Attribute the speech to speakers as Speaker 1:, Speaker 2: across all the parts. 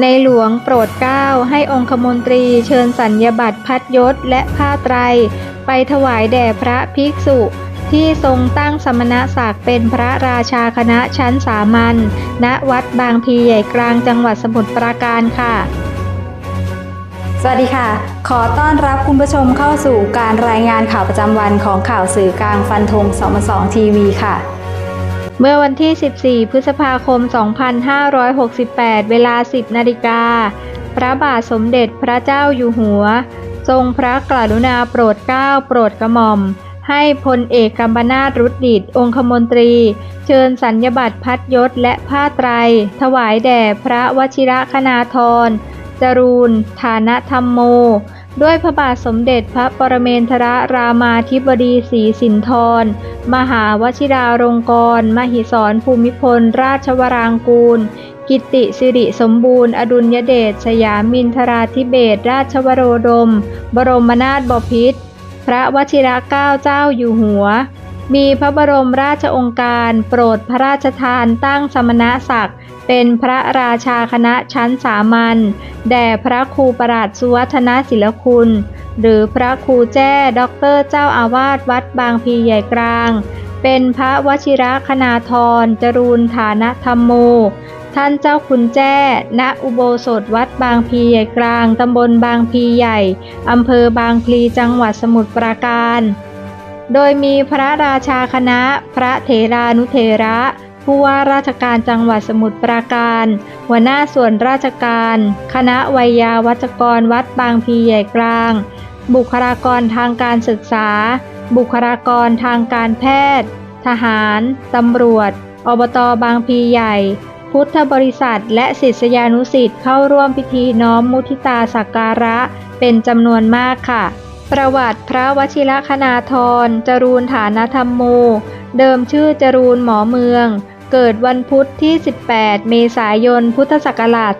Speaker 1: ในหลวงโปรดเกล้าให้องคมนตรีเชิญสัญญบัตรพัดยศและผ้าไตร ไปถวายแด่พระภิกษุ ที่ทรงตั้งสมณศักดิ์เป็นพระราชาคณะชั้นสามัญณวัดบางพีใหญ่กลางจังหวัดสมุทรปราการค่ะ
Speaker 2: สวัสดีค่ะ ขอต้อนรับคุณผู้ชมเข้าสู่การรายงานข่าวประจำวันของข่าวสื่อกลางฟันธง2 2ทีวีค่ะ
Speaker 1: เมื่อวันที่ 14 พฤษภาคม 2568 เวลา 10 นาฬิกา พระบาทสมเด็จพระเจ้าอยู่หัว ทรงพระกรุณาโปรดเกล้าโปรดกระหม่อม ให้พลเอกกัมปนาตรุดดิตองคมนตรี เชิญสัญญบัตรพัดยศและผ้าไตร ถวายแด่พระวชิระคณาธร จรูนฐานะธรรมโม ด้วยพระบาทสมเด็จพระปรเมนทรรามาธิบดีศรีสินธร มหาวชิราลงกรณ์มหิศรภูมิพล ราชวรางกูล กิติสิริสมบูรณ์ อดุลยเดชสยามินทราธิเบศรราชวโรดม บรมนาถบพิตรพระวชิระเกล้าเจ้าอยู่หัว มีพระบรมราชองค์การ โปรดพระราชทานตั้งสมณศักดิ์เป็นพระราชาคณะชั้นสามัญแด่พระครูประหลัดสุวัฒนศิลคุณ หรือพระครูแจ้ด็อกเตอร์เจ้าอาวาสวัดบางพีใหญ่กลาง เป็นพระวชิระคณาธรจรูนฐานธรรมโม ท่านเจ้าคุณแจ้ ณอุโบสถวัดบางพีใหญ่กลางตำบลบางพีใหญ่อำเภอบางพลีจังหวัดสมุทรปราการ โดยมีพระราชาคณะ พระเถรานุเถระ ผู้ว่าราชการจังหวัดสมุทรปราการ หัวหน้าส่วนราชการ คณะวัยยาวัจกรวัดบางพีใหญ่กลาง บุคลากรทางการศึกษา บุคลากรทางการแพทย์ ทหาร ตำรวจ อบตบางพีใหญ่ พุทธบริษัท และศิษยานุศิษย์เข้าร่วมพิธีน้อมมุทิตาสักการะเป็นจำนวนมากค่ะ ประวัติพระวชิรคณาธร จรูนฐานธรรมโม เดิมชื่อจรูนหมอเมือง เกิดวันพุธที่ 18 เมษายน พุทธศักราช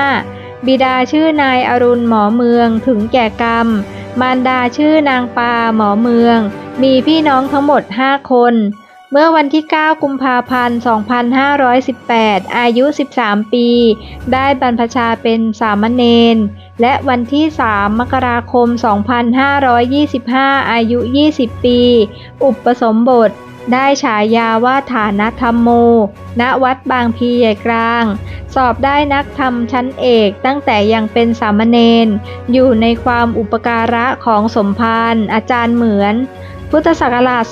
Speaker 1: 2505 บิดาชื่อนายอรุณหมอเมืองถึงแก่กรรม มารดาชื่อนางปาหมอเมือง มีพี่น้องทั้งหมด 5 คน เมื่อวันที่ 9 กุมภาพันธ์ 2518 อายุ 13 ปี ได้บรรพชาเป็นสามเณร และวันที่ 3 มกราคม 2525 อายุ 20 ปี อุปสมบท ได้ฉายาว่าฐานะธรรมโม ณ วัดบางพีใหญ่กลาง สอบได้นักธรรมชั้นเอกตั้งแต่ยังเป็นสามเณร อยู่ในความอุปการะของสมภารอาจารย์เหมือน พุทธศักราช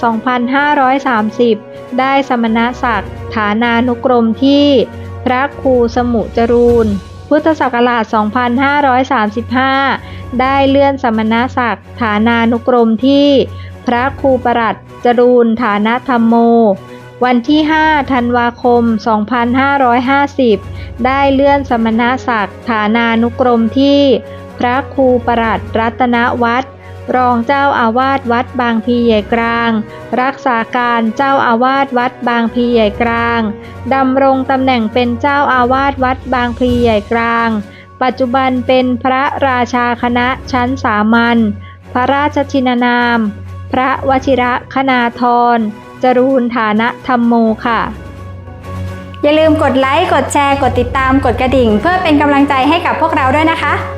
Speaker 1: 2530 ได้สมณศักดิ์ฐานานุกรมที่ พระครูสมุจรูน พุทธศักราช 2535 ได้เลื่อนสมณศักดิ์ฐานานุกรมที่ พระครูประหลัดจรูนฐานะธรรมโม วันที่ 5 ธันวาคม 2550 ได้เลื่อนสมณศักดิ์ฐานานุกรมที่ พระครูประหลัดรัตนวัด รองเจ้าอาวาสวัดบางพีใหญ่กลาง รักษาการเจ้าอาวาสวัดบางพีใหญ่กลางดำรงตำแหน่งเป็นเจ้าอาวาสวัดบางพลีใหญ่กลาง ปัจจุบันเป็นพระราชาคณะชั้นสามัญ พระราชชินนาม พระวชิระคณาธร จรูนฐานะธรรมโมค่ะ
Speaker 2: อย่าลืมกดไลค์ กดแชร์ กดติดตาม กดกระดิ่ง เพื่อเป็นกำลังใจให้กับพวกเราด้วยนะคะ